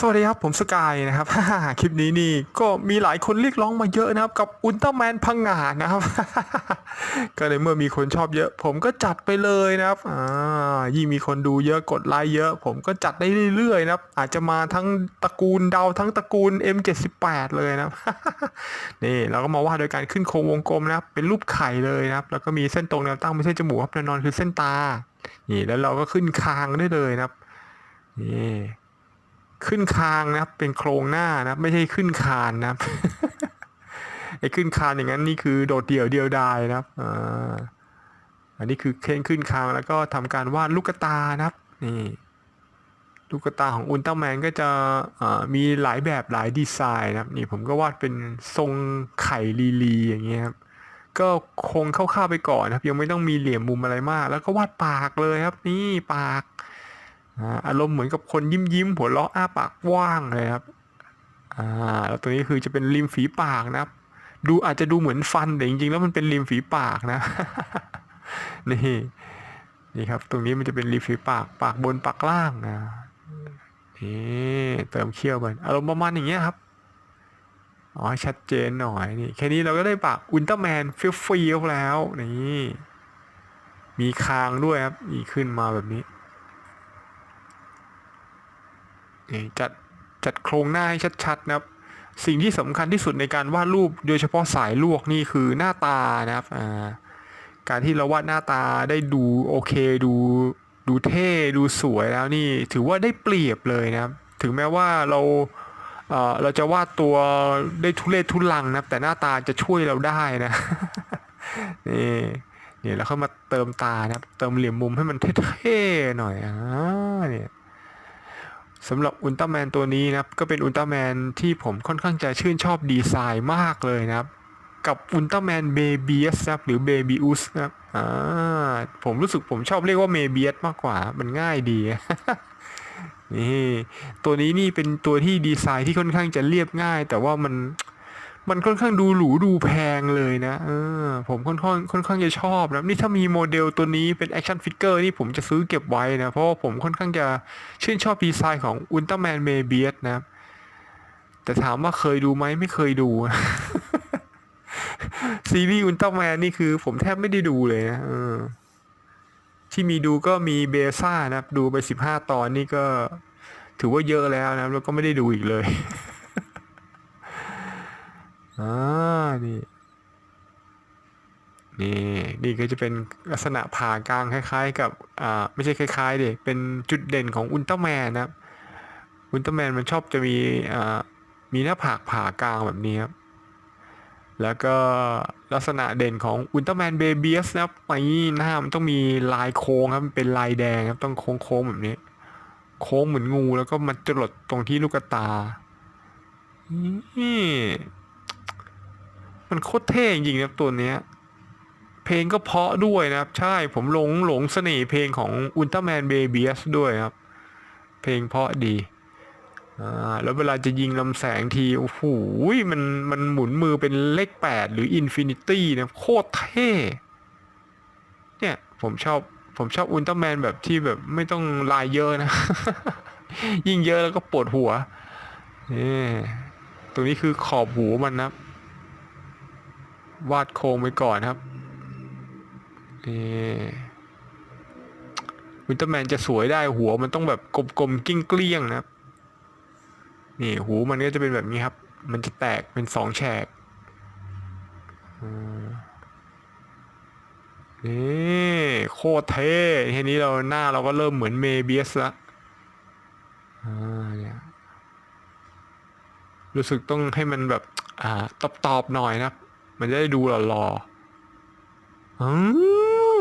สวัสดีครับ ผมสกายนะครับ คลิปนี้นี่ก็มีหลายคนเรียกร้องมาเยอะนะครับ กับอุลตร้าแมนพังงาดนะครับ ก็เลยเมื่อมีคนชอบเยอะ ผมก็จัดไปเลยนะครับอ่ายิ่งมีคนดูเยอะกดไลค์เยอะ ผมก็จัดได้เรื่อยๆนะครับ อาจจะมาทั้งตระกูลดาวทั้งตระกูล M78 เลยนะครับ นี่เราก็มาว่าโดยการขึ้นโครงวงกลมนะครับ เป็นรูปไข่เลยนะครับ แล้วก็มีเส้นตรงแนวตั้งไม่ใช่จมูกครับแนวนอนคือเส้นตา นี่แล้วเราก็ขึ้นคางได้เลยนะครับนี่ ขึ้นคางนะครับ เป็นโครงหน้านะครับไม่ใช่ขึ้นคานนะครับไอ้ขึ้นคานอย่างนั้นนี่คือโดดเดี่ยวเดียวดายนะครับอันนี้คือเค้นขึ้นคางแล้วก็ทำการวาดลูกตานะครับนี่ลูกตาของอุลตร้าแมนก็จะมีหลายแบบหลายดีไซน์นะครับนี่ผมก็วาดเป็นทรงไข่ลีลีอย่างเงี้ยครับก็คงคร่าวๆไปก่อนนะครับ ยังไม่ต้องมีเหลี่ยมมุมอะไรมาก แล้วก็วาดปากเลยครับ นี่ปาก อารมณ์เหมือนกับคนยิ้มยิ้มหัวเราะอ้าปากกว้างเลยครับอ่าแล้วตัวนี้คือจะเป็นริมฝีปากนะครับ ดูอาจจะดูเหมือนฟันแต่จริงๆแล้วมันเป็นริมฝีปากนะนี่นี่ครับ ตรงนี้มันจะเป็นริมฝีปากปากบนปากล่างนะนี่เติมเขี้ยวไปอารมณ์ประมาณอย่างเงี้ยครับอ๋อชัดเจนหน่อยนี่แค่นี้เราก็ได้ปากอุลตร้าแมนเฟี้ยวเฟียวๆแล้วนี่มีคางด้วยครับนี่ขึ้นมาแบบนี้ นี่ จัดจัดโครงหน้าให้ชัดๆนะครับ สิ่งที่สำคัญที่สุดในการวาดรูปโดยเฉพาะสายลวกนี่คือหน้าตานะครับการที่เราวาดหน้าตาได้ดูโอเคดูดูเท่ดูสวยแล้วนี่ถือว่าได้เปรียบเลยนะครับ ถึงแม้ว่าเราเราจะวาดตัวได้ทุเรศทุลังนะครับแต่หน้าตาจะช่วยเราได้นะนี่นี่แล้วเข้ามาเติมตานะครับ เติมเหลี่ยมมุมให้มันเท่ๆหน่อยอ่าเนี่ย สำหรับอุลตร้าแมนตัวนี้นะครับก็เป็นอุลตร้าแมนที่ผมค่อนข้างจะชื่นชอบดีไซน์มากเลยนะครับ กับอุลตร้าแมนเบเบียสครับหรือเบบีอุสนะครับอ่าผมรู้สึกผมชอบเรียกว่าเมเบียสมากกว่ามันง่ายดีนี่ตัวนี้นี่เป็นตัวที่ดีไซน์ที่ค่อนข้างจะเรียบง่าย แต่ว่ามัน มันค่อนข้างดูหรูดูแพงเลยนะเออผมค่อนข้างค่อนข้างจะชอบนะนี่ถ้ามีโมเดลตัวนี้เป็นแอคชั่นฟิกเกอร์นี่ผมจะซื้อเก็บไว้นะ เพราะว่าผมค่อนข้างจะชื่นชอบดีไซน์ของอุลตร้าแมนเมเบียสนะ แต่ถามว่าเคยดูไหมไม่เคยดู ซีรีส์อุลตร้าแมนนี่คือผมแทบไม่ได้ดูเลยนะเออที่มีดูก็มีเบซ่านะครับ ดูไปสิบห้าตอนนี่ก็ ถือว่าเยอะแล้วนะแล้วก็ไม่ได้ดูอีกเลย อ่านี่ นี่ นี่ก็จะเป็นลักษณะผ่ากลางคล้าย ๆ กับอ่าไม่ใช่คล้ายๆเด็เป็นจุดเด่นของอุลตร้าแมนนะครับอุลตร้าแมนมันชอบจะมีอ่ามีหน้าผากผ่ากลางแบบนี้ครับแล้วก็ลักษณะเด่นของอุลตร้าแมนเบเบียสนะครับไอ้หน้ามันต้องมีลายโค้งครับเป็นลายแดงครับต้องโค้งๆแบบนี้ โค้งเหมือนงูแล้วก็มันจรดตรงที่ลูกตานี่ มันโคตรเท่จริงๆนะครับตัวเนี้ย เพลงก็เพาะด้วยนะครับ ใช่ผมหลงหลงเสน่ห์เพลงของอุลตร้าแมนเบบีสด้วยครับ เพลงเพาะดีอ่าแล้วเวลาจะยิงลำแสงที โอ้โหมันมันหมุนมือเป็นเลขแปดหรืออินฟินิตี้นะโคตรเท่ เนี่ย ผมชอบผมชอบอุลตร้าแมนแบบที่แบบไม่ต้องลายเยอะนะ ยิ่งเยอะแล้วก็ปวดหัวนี่ตรงนี้คือขอบหูมันนะครับ วาดโครงไปก่อนครับนี่อุลตร้าแมนจะสวยได้หัวมันต้องแบบกลมๆกิ้งเกลี้ยงนะครับ นี่หูมันก็จะเป็นแบบนี้ครับ มันจะแตกเป็นสองแฉกอืมนี่โคตรเท่ทีนี้เราหน้าเราก็เริ่มเหมือนเมเบียสละอ่าเนี่ยรู้สึกต้องให้มันแบบ อ่า ตอบๆหน่อยนะครับ มันจะได้ดูหล่อๆอื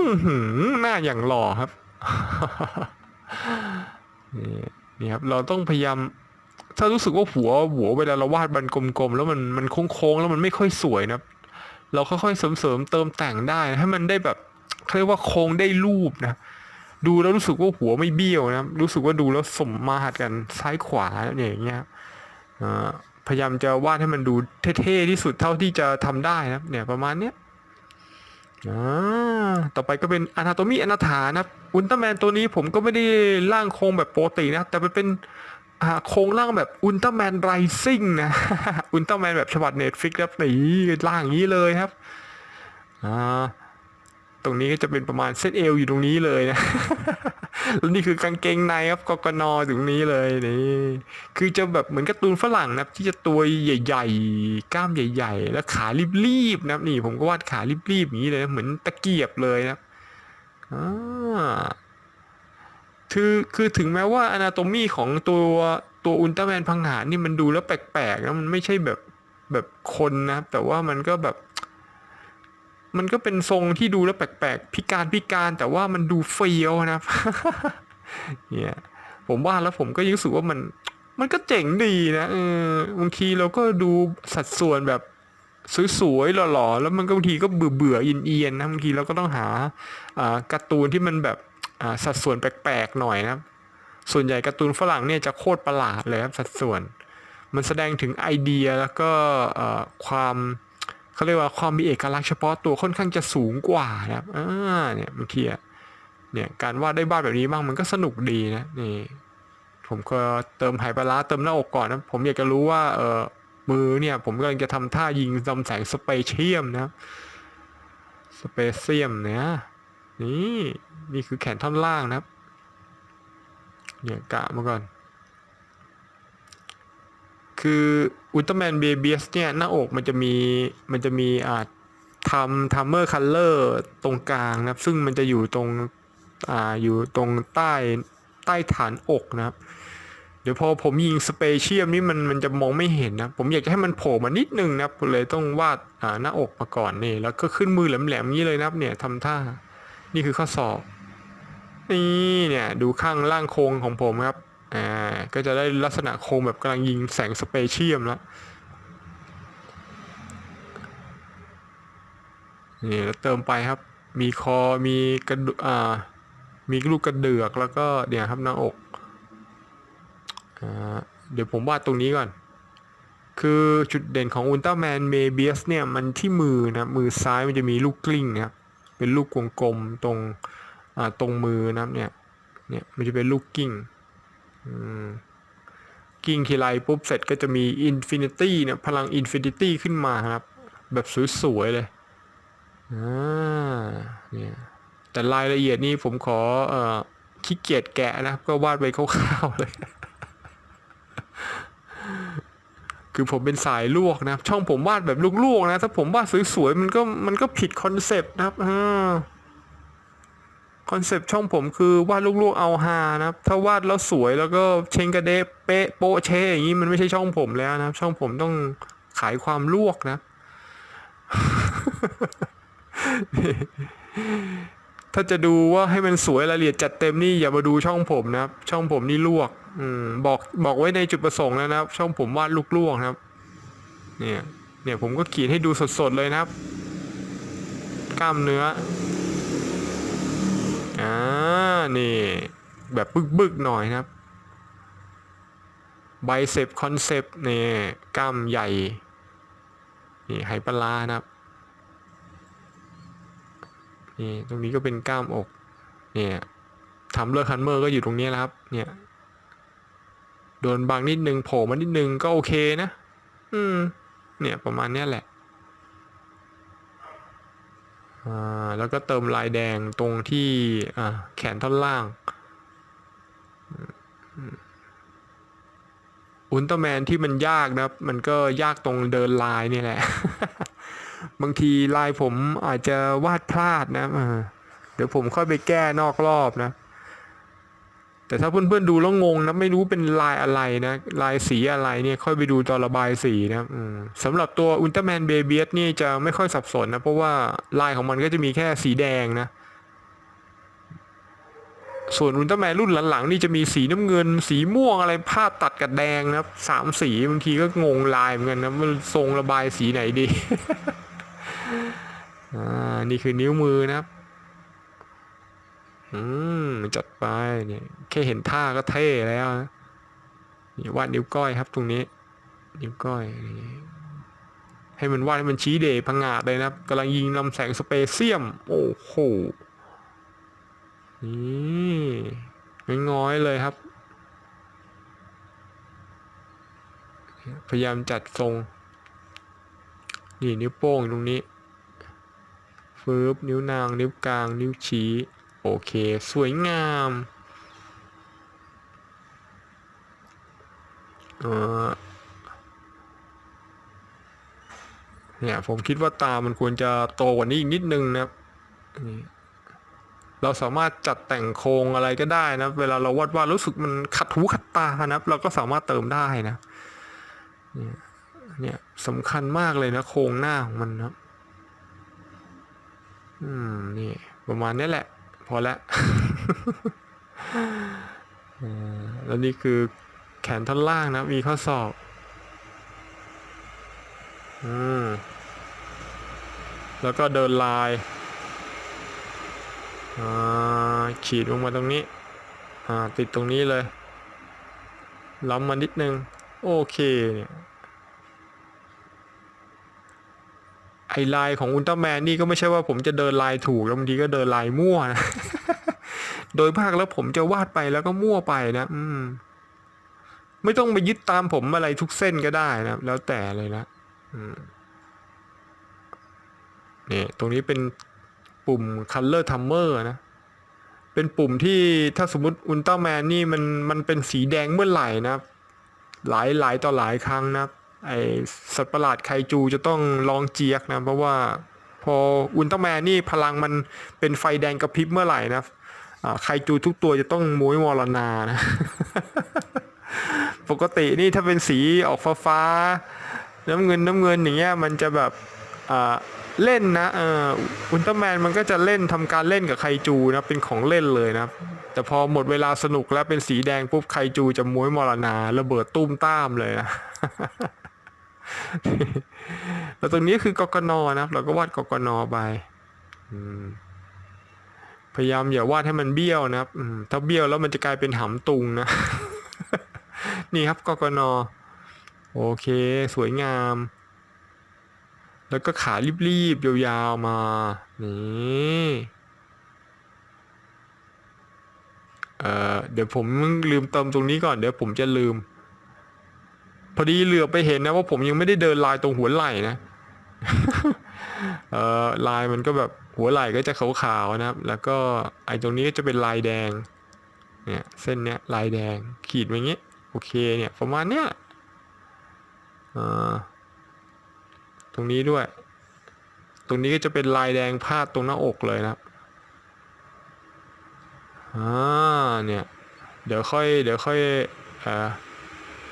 มหือหน้าอย่างหล่อครับ นี่นี่ครับ เราต้องพยายาม ถ้ารู้สึกว่าหัวหัวเวลาเราวาดมันกลมๆ แล้วมันมันโค้งๆ แล้วมันไม่ค่อยสวยนะครับเราค่อยๆเสริมๆเติมแต่งได้ให้มันได้แบบเขาเรียกว่าโค้งได้รูปนะ ดูแล้วรู้สึกว่าหัวไม่เบี้ยวนะ รู้สึกว่าดูแล้วสมมาตรกันซ้ายขวาอย่างเงี้ยอ่า พยายามจะวาดให้มันดูเท่ๆที่สุดเท่าที่จะทำได้นะครับเนี่ยประมาณเนี้ยอ่าต่อไปก็เป็นอนาโตมีอนาถานะครับอุลตร้าแมนตัวนี้ผมก็ไม่ได้ร่างโครงแบบโปกตินะแต่มันเป็นโครงร่างแบบอุลตร้าแมนไรซิ่งนะอุลตร้าแมนแบบฉบับเน็ตฟิกครับนี่ร่างอย่างนี้เลยครับอ่า ตรงนี้ก็จะเป็นประมาณเซตเอลอยู่ตรงนี้เลยนะแล้วนี่คือกางเกงในครับกกนอตรงนี้เลยนี่คือจะแบบเหมือนการ์ตูนฝรั่งนะครับที่จะตัวใหญ่ๆ กล้ามใหญ่ ๆ แล้วขารีบๆนะครับนี่ผมก็วาดขารีบๆอย่างนี้เลยนะเหมือนตะเกียบเลยนะครับอ่าคือคือถึงแม้ว่าอนาโตมีของตัวตัวอุลตร้าแมนพังหานี่มันดูแล้วแปลกๆนะมันไม่ใช่แบบแบบคนนะครับแต่ว่ามันก็แบบ มันก็เป็นทรงที่ดูแล้วแปลกๆ พิการพิการแต่ว่ามันดูเฟี้ยวนะเนี่ยผมว่าแล้วผมก็รู้สึกว่ามัน มันก็เจ๋งดีนะเออบางทีเราก็ดูสัดส่วนแบบสวยๆหล่อๆแล้วมันก็บางทีก็เบื่อเบื่อเอียนๆนะบางทีเราก็ต้องหาอ่าการ์ตูนที่มันแบบอ่าสัดส่วนแปลกๆหน่อยนะครับ ส่วนใหญ่การ์ตูนฝรั่งเนี่ยจะโคตรประหลาดเลยครับสัดส่วน มันแสดงถึงไอเดียแล้วก็ความ เขาเรียกว่าความมีเอกลักษณ์เฉพาะตัวค่อนข้างจะสูงกว่านะครับอ่าเนี่ยบางทีอะเนี่ยการวาดได้บ้านแบบนี้บ้างมันก็สนุกดีนะนี่ผมก็เติมไหปลาเติมหน้าอกก่อนนะผมอยากจะรู้ว่าเออมือเนี่ย ผมกำลังจะทำท่ายิงลำแสงสเปเชียมนะสเปเซียมเนี่ยนี่นี่คือแขนท่อนล่างนะครับเนี่ยกะมาก่อน คืออุลตร้าแมนเบเบียสเนี่ยหน้าอกมันจะมีมันจะมีอ่าทำทัมเมอร์คัลเลอร์ตรงกลางนะครับ ซึ่งมันจะอยู่ตรงอ่าอยู่ตรงใต้ใต้ฐานอกนะครับ เดี๋ยวพอผมยิงสเปเชียมนี่มันมันจะมองไม่เห็นนะ ผมอยากจะให้มันโผล่มานิดนึงนะครับเลยต้องวาดอ่าหน้าอกมาก่อนนี่ แล้วก็ขึ้นมือแหลมๆอย่างนี้เลยนะครับเนี่ยทำท่านี่คือข้อสอบนี่เนี่ยดูข้างล่างโครงของผมครับ อ่าก็จะได้ลักษณะโครงแบบกำลังยิงแสงสเปเชียมแล้วนี่แล้วเติมไปครับ มีคอมีกระดูอ่ามีลูกกระเดือกแล้วก็เนี่ยครับหน้าอกอ่าเดี๋ยวผมวาดตรงนี้ก่อน คือจุดเด่นของอุลตร้าแมนเมเบียสเนี่ย มันที่มือนะ มือซ้ายมันจะมีลูกกลิ้งนะครับ เป็นลูกวงกลมตรง อ่า ตรงมือนะครับเนี่ย เนี่ย มันจะเป็นลูกกลิ้ง กิ้งทีไรปุ๊บเสร็จก็จะมีอินฟินิตี้เนี่ยพลังอินฟินิตี้ขึ้นมาครับ แบบสวยๆเลยอ่าเนี่ยแต่รายละเอียดนี่ผมขอเอ่อขี้เกียจแกะนะก็วาดไปคร่าวๆเลย คือผมเป็นสายลวกนะครับช่องผมวาดแบบลวกๆนะ ถ้าผมวาดสวยๆมันก็มันก็ผิดคอนเซปต์นะครับอ่า คอนเซปต์ช่องผมคือวาดลวกๆเอาฮานะครับ ถ้าวาดแล้วสวยแล้วก็เชงกระเดะเป๊ะโปะเชอย่างนี้มันไม่ใช่ช่องผมแล้วนะครับ ช่องผมต้องขายความลวกนะ ถ้าจะดูว่าให้มันสวยรายละเอียดจัดเต็มนี่อย่ามาดูช่องผมนะครับ ช่องผมนี่ลวก อืมบอกบอกไว้ในจุดประสงค์แล้วนะครับ ช่องผมวาดลูกลวกนะครับ เนี่ย เนี่ยผมก็ขีดให้ดูสดๆเลยนะครับ กล้ามเนื้อ อ่า นี่ แบบบึกๆหน่อยนะครับไบเซปคอนเซปต์นี่กล้ามใหญ่ นี่ไหปลาร้านะครับ นี่ ตรงนี้ก็เป็นกล้ามอก เนี่ยทำเลอร์คันเมอร์ก็อยู่ตรงนี้แล้วครับ เนี่ย โดนบางนิดนึงโผล่มานิดนึงก็โอเคนะ อืม เนี่ยประมาณนี้แหละ แล้วก็เติมลายแดงตรงที่แขนท่อนล่าง อุลตร้าแมนที่มันยากนะครับ มันก็ยากตรงเดินลายนี่แหละ บางทีลายผมอาจจะวาดพลาดนะเออเดี๋ยวผมค่อยไปแก้นอกรอบนะ แต่ถ้าเพื่อนๆดูแล้วงงนะไม่รู้เป็นลายอะไรนะ ลายสีอะไรเนี่ยค่อยไปดูตอนระบายสีนะสำหรับตัวอุลตร้าแมนเบเบียสนี่จะไม่ค่อยสับสนนะ เพราะว่าลายของมันก็จะมีแค่สีแดงนะ ส่วนอุลตร้าแมนรุ่นหลังๆ นี่จะมีสีน้ำเงิน สีม่วงอะไรภาพตัดกับแดงนะสามสีบางทีก็งงลายเหมือนกันนะมันทรงระบายสีไหนดี อ่า นี่คือนิ้วมือนะครับ อืมจัดไปเนี่ยแค่เห็นท่าก็เท่แล้วนะนี่วาดนิ้วก้อยครับ ตรงนี้ นิ้วก้อยให้มันวาดให้มันชี้เดพังงาดเลยนะครับกำลังยิงลำแสงสเปเซียม โอ้โหนี่ง้อยเลยครับ พยายามจัดทรง นี่นิ้วโป้งตรงนี้ฟืบนิ้วนาง นิ้วกลาง นิ้วชี้ โอเค สวยงามเนี่ยผมคิดว่าตามันควรจะโตกว่านี้อีกนิดนึงนะครับเราสามารถจัดแต่งโครงอะไรก็ได้นะ เวลาเราวาดวาดรู้สึกมันขัดหูขัดตานะครับ เราก็สามารถเติมได้นะ เนี่ยสำคัญมากเลยนะ โครงหน้าของมันนะครับอืม นี่ ประมาณนี้แหละ พอแล้วอ่อแล้วนี่คือแขนท่อนล่างนะ มีข้อศอกอืมแล้วก็เดินลายอ่าขีดลงมาตรงนี้อ่าติดตรงนี้เลยล้ำมานิดนึง โอเคเนี่ย ไอลายของอุลตร้าแมนนี่ก็ไม่ใช่ว่าผมจะเดินลายถูกบางทีก็เดินลายมั่วนะโดยภาคแล้วผมจะวาดไปแล้วก็มั่วไปนะ อืม ไม่ต้องไปยึดตามผมอะไรทุกเส้นก็ได้นะ แล้วแต่เลยนะเนี่ยตรงนี้เป็นปุ่ม color timer นะ เป็นปุ่มที่ถ้าสมมติอุลตร้าแมนนี่มันมันเป็นสีแดงเมื่อไหร่นะ หลายหลายต่อหลายครั้งนะ ไอสัตว์ประหลาดไคจูจะต้องลองเจียกนะ เพราะว่าพออุลตร้าแมนนี่พลังมันเป็นไฟแดงกระพริบเมื่อไหร่นะอ่าไคจูทุกตัวจะต้องม้วยมรณานะ ปกตินี่ถ้าเป็นสีออกฟ้าฟ้าน้ำเงินน้ำเงินอย่างเงี้ยมันจะแบบอ่าเล่นนะอุลตร้าแมนมันก็จะเล่นทำการเล่นกับไคจูนะเป็นของเล่นเลยนะแต่พอหมดเวลาสนุกแล้วเป็นสีแดงปุ๊บไคจูจะม้วยมรณาระเบิดตุ้มต้ามเลยนะ แล้วตรงนี้คือกกนนะครับ เราก็วาดกกนไปพยายามอย่าวาดให้มันเบี้ยวนะครับถ้าเบี้ยวแล้วมันจะกลายเป็นหำตุงนะ นี่ครับกกนโอเค สวยงาม แล้วก็ขารีบๆยาวๆมา นี่เออเดี๋ยวผมลืมเติมตรงนี้ก่อน เดี๋ยวผมจะลืม พอดีเหลือไปเห็นนะว่าผมยังไม่ได้เดินลายตรงหัวไหล่นะเออลายมันก็แบบหัวไหล่ก็จะขาวๆนะครับ แล้วก็ไอ้ตรงนี้ก็จะเป็นลายแดง เนี่ยเส้นเนี้ยลายแดงขีดไว้อย่างงี้โอเคเนี่ยประมาณเนี้ยตรงนี้ด้วย ตรงนี้ก็จะเป็นลายแดงพาดตรงหน้าอกเลยนะครับอ่าเนี่ย เดี๋ยวค่อย เดี๋ยวค่อย เอ่อ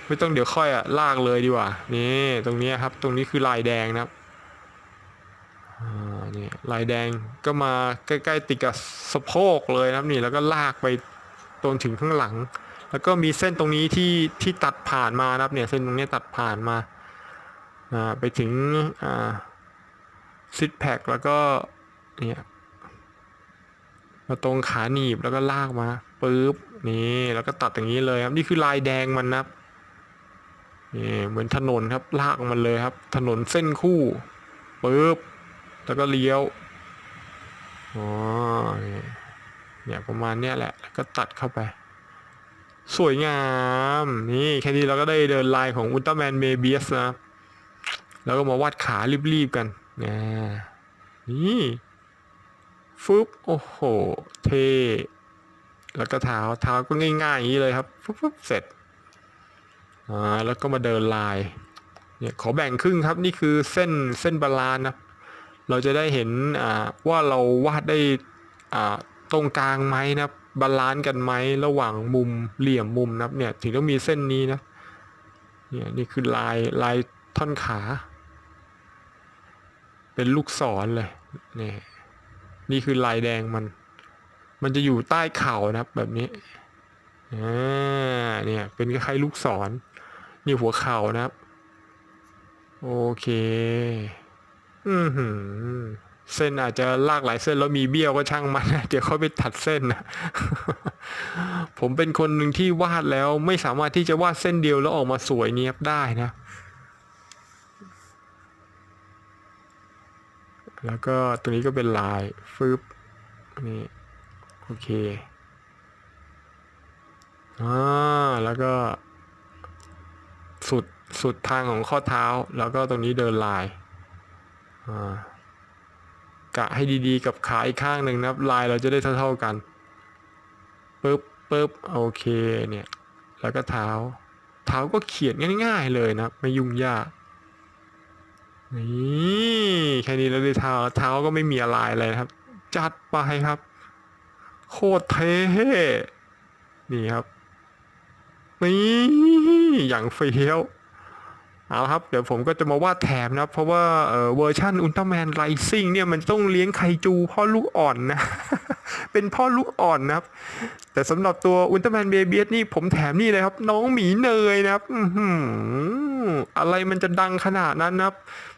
ไม่ต้องเดี๋ยวค่อยอะลากเลยดีกว่า นี่ตรงนี้ครับ ตรงนี้คือลายแดงนะครับอ่านี่ลายแดงก็มาใกล้ๆติดกับสะโพกเลยนะครับนี่แล้วก็ลากไปตรงถึงข้างหลัง แล้วก็มีเส้นตรงนี้ที่ที่ตัดผ่านมานะครับเนี่ยเส้นตรงนี้ตัดผ่านมาอ่าไปถึงอ่าซิดแพคแล้วก็เนี่ยมาตรงขาหนีบแล้วก็ลากมาปึ๊บนี่แล้วก็ตัดอย่างนี้เลยครับนี่คือลายแดงมันนะครับ นี่เหมือนถนนครับลากมันเลยครับ ถนนเส้นคู่ปึ๊บแล้วก็เลี้ยวอ๋อเนี่ยประมาณเนี้ยแหละแล้วก็ตัดเข้าไป สวยงาม นี่แค่นี้เราก็ได้เดินลายของอุลตร้าแมนเมเบียสนะครับแล้วก็มาวาดขารีบๆกันนะนี่ฟึบโอ้โห เท แล้วก็เท้าเท้าก็ง่ายๆอย่างนี้เลยครับฟึบฟึบเสร็จ อ่าแล้วก็มาเดินลายเนี่ยขอแบ่งครึ่งครับนี่คือเส้นเส้นบาลานนะเราจะได้เห็นอ่าว่าเราวาดได้อ่าตรงกลางไหมนะบาลานซ์กันไหมระหว่างมุมเหลี่ยมมุมนะเนี่ยถึงต้องมีเส้นนี้นะเนี่ยนี่คือลายลายท่อนขา เป็นลูกศรเลยเนี่ยนี่คือลายแดงมัน มันจะอยู่ใต้เข่านะครับแบบนี้อ่าเนี่ยเป็นคล้ายๆลูกศร นี่หัวเข่านะครับ โอเคอือหือเส้นอาจจะลากหลายเส้นแล้วมีเบี้ยวก็ช่างมันเดี๋ยวเขาไปตัดเส้นนะผมเป็นคนหนึ่งที่วาดแล้วไม่สามารถที่จะวาดเส้นเดียวแล้วออกมาสวยเนียบได้นะ แล้วก็ตัวนี้ก็เป็นลายฟึบนี่โอเคอ่าแล้วก็ สุดสุดทางของข้อเท้า แล้วก็ตรงนี้เดินลายกะให้ดีๆ กับขาอีกข้างหนึ่งนะครับลายเราจะได้เท่าๆกันปึ๊บปึ๊บโอเคเนี่ยแล้วก็เท้า เท้าก็เขียนง่าย ๆเลยนะไม่ยุ่งยากนี่แค่นี้เราได้เท้าเท้าก็ไม่มีอะไรเลยครับ จัดไปครับ โคตรเท่นี่ครับนี่ อย่างเฟี้ยวเอาครับ เดี๋ยวผมก็จะมาวาดแถมนะครับเพราะว่าเวอร์ชันอุลตร้าแมนไรซิ่งเนี่ยมันต้องเลี้ยงไคจูพ่อลูกอ่อนนะ เป็นพ่อลูกอ่อนนะครับ แต่สำหรับตัวอุลตร้าแมนเบเบียสนี่ผมแถมนี่เลยครับ น้องหมีเนยนะครับออะไรมันจะดังขนาดนั้นนะครับ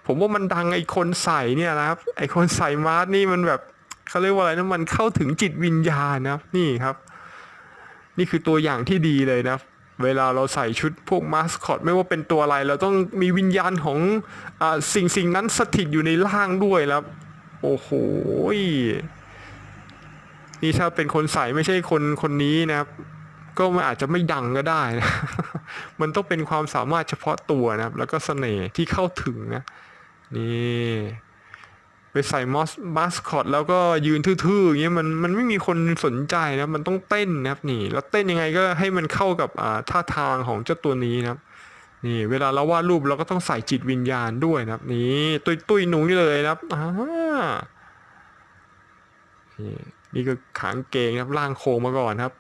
ผมว่ามันดังไอคนใส่เนี่ยนะครับ ไอคนใส่มาร์ทนี่มันแบบเขาเรียกว่าอะไรนะมันเข้าถึงจิตวิญญาณนะครับนี่ครับ นี่คือตัวอย่างที่ดีเลยนะครับ เวลาเราใส่ชุดพวกมาสคอตไม่ว่าเป็นตัวอะไร เราต้องมีวิญญาณของอาสิ่งสิ่งนั้นสถิตอยู่ในร่างด้วยแล้วโอ้โหนี่ถ้าเป็นคนใส่ไม่ใช่คนคนนี้นะครับ ก็มันอาจจะไม่ดังก็ได้นะ มันต้องเป็นความสามารถเฉพาะตัวนะครับ แล้วก็เสน่ห์ที่เข้าถึงนะ นี่ ไปใส่มอสมาสคอตแล้วก็ยืนทื่อๆอย่างเงี้ยมันมันไม่มีคนสนใจนะมันต้องเต้นนะครับนี่ แล้วเต้นยังไงก็ให้มันเข้ากับอ่าท่าทางของเจ้าตัวนี้นะครับนี่เวลาเราวาดรูปเราก็ต้องใส่จิตวิญญาณด้วยนะครับ นี่ตุยตุยหนูนี่เลยนะครับอ่านี่นี่ก็ขางเกงนะครับล่างโค้งมาก่อนครับ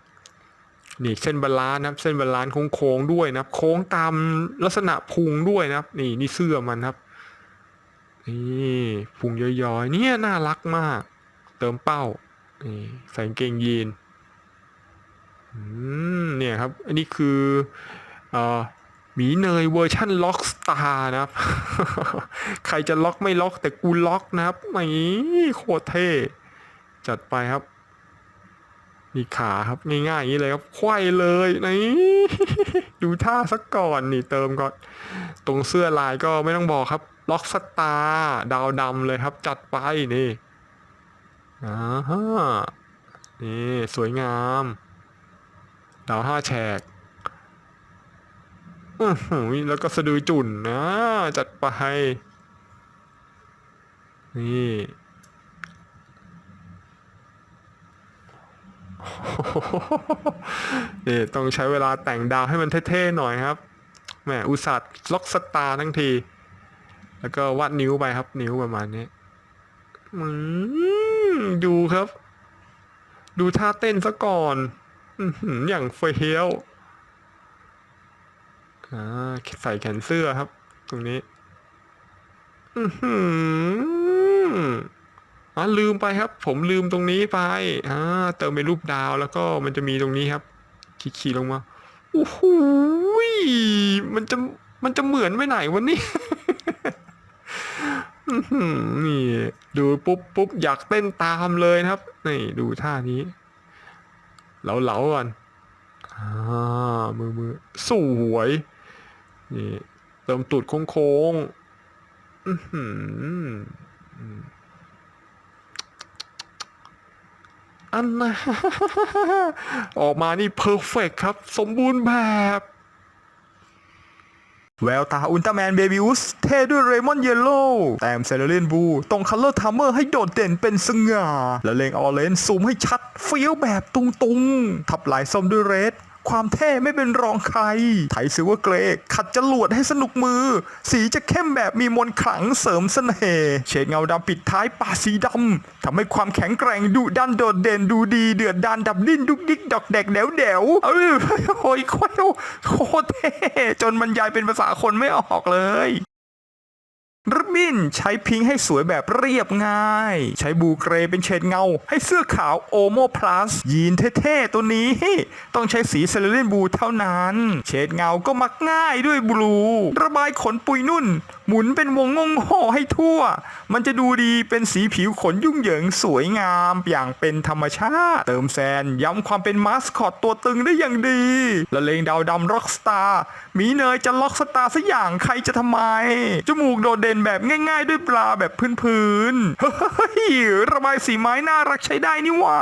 นี่เส้นบาลานซ์นะครับเส้นบาลานซ์โค้งๆด้วยนะครับ โค้งตามลักษณะพุงด้วยนะครับ นี่นี่เสื้อมันครับ นี่พุงย้อยๆเนี่ยน่ารักมาก เติมเป้านี่ใส่เกงยีนเนี่ยครับ อันนี้คือเอหมีเนยเวอร์ชั่นล็อกสตาร์นะครับ ใครจะล็อกไม่ล็อกแต่กูล็อกนะครับนี่โคตรเท่จัดไปครับนี่ขาครับง่ายๆอย่างนี้เลยครับไขว้เลยนี่ดูท่าสักก่อนนี่เติมก่อน ตรงเสื้อลายก็ไม่ต้องบอกครับ ล็อกสตาร์ดาวดำเลยครับ จัดไปนี่อ่าฮะนี่สวยงาม ดาวห้าแฉกอือหือแล้วก็สะดือจุ่นนะ จัดไป นี่นี่ต้องใช้เวลาแต่งดาวให้มันเท่ๆหน่อยครับแหมอุตส่าห์ล็อกสตาร์ทั้งที แล้วก็วาดนิ้วไปครับ นิ้วประมาณนี้ดูครับ ดูท่าเต้นซะก่อนอย่างเฟี้ยวใส่แขนเสื้อครับ ตรงนี้อือลืมไปครับ ผมลืมตรงนี้ไปอ่าเติมเป็นรูปดาวแล้วก็มันจะมีตรงนี้ครับขีดๆลงมาโอ้โหมันจะมันจะเหมือนไปไหนวะเนี่ยอื้อหือ นี่ ดูปุ๊บปุ๊บอยากเต้นตามเลยนะครับ นี่ดูท่านี้ เหลาๆก่อนอ่ามือมือสวย นี่เติมตูดโค้งอันนะออกมานี่เพอร์เฟกครับ สมบูรณ์แบบ แววตาอุลตร้าแมนเบบิอุสเท่ด้วยเรมอนเยลโล่แต้มเซเลเรนบูตรงคัลเลอร์ทัมเมอร์ให้โดดเด่นเป็นสง่า และเลงออเรนซูมให้ชัดเฟี้ยวแบบตุงๆ ทับลายส้มด้วยเรด ความเท่ไม่เป็นรองใคร ไทยซิลเวอร์เกรย์ขัดจรวดให้สนุกมือ สีจะเข้มแบบมีมนขลังเสริมเสน่ห์เฉดเงาดำปิดท้ายป่าสีดำทำให้ความแข็งแกร่งดุดันโดดเด่นดูดีเดือดดันดับดิ้นดุกดิกดอกแดกแดวแดวเออโอ้ยโคตรโคตรเท่จนบรรยายเป็นภาษาคนไม่ออกเลย ริบบิ้นใช้พิงค์ให้สวยแบบเรียบง่าย ใช้บูเกรเป็นเฉดเงา ให้เสื้อขาวโอโมพลัสยีนเท่ๆตัวนี้ ต้องใช้สีเซเลเรนบูเท่านั้น เฉดเงาก็มักง่ายด้วยบลู ระบายขนปุยนุ่น หมุนเป็นวงงงโห่ให้ทั่ว มันจะดูดีเป็นสีผิวขนยุ่งเหยิงสวยงามอย่างเป็นธรรมชาติ เติมแซนย้ำความเป็นมาสคอตตัวตึงได้อย่างดีละเลงดาวดำร็อกสตาร์มีเนยจะล็อกสตาร์สักอย่างใครจะทำไมจมูกโดดเด่นแบบง่าย ๆ ด้วยปลาแบบพื้นๆเฮ้ยระบายสีไม้น่ารักใช้ได้นี่ว่า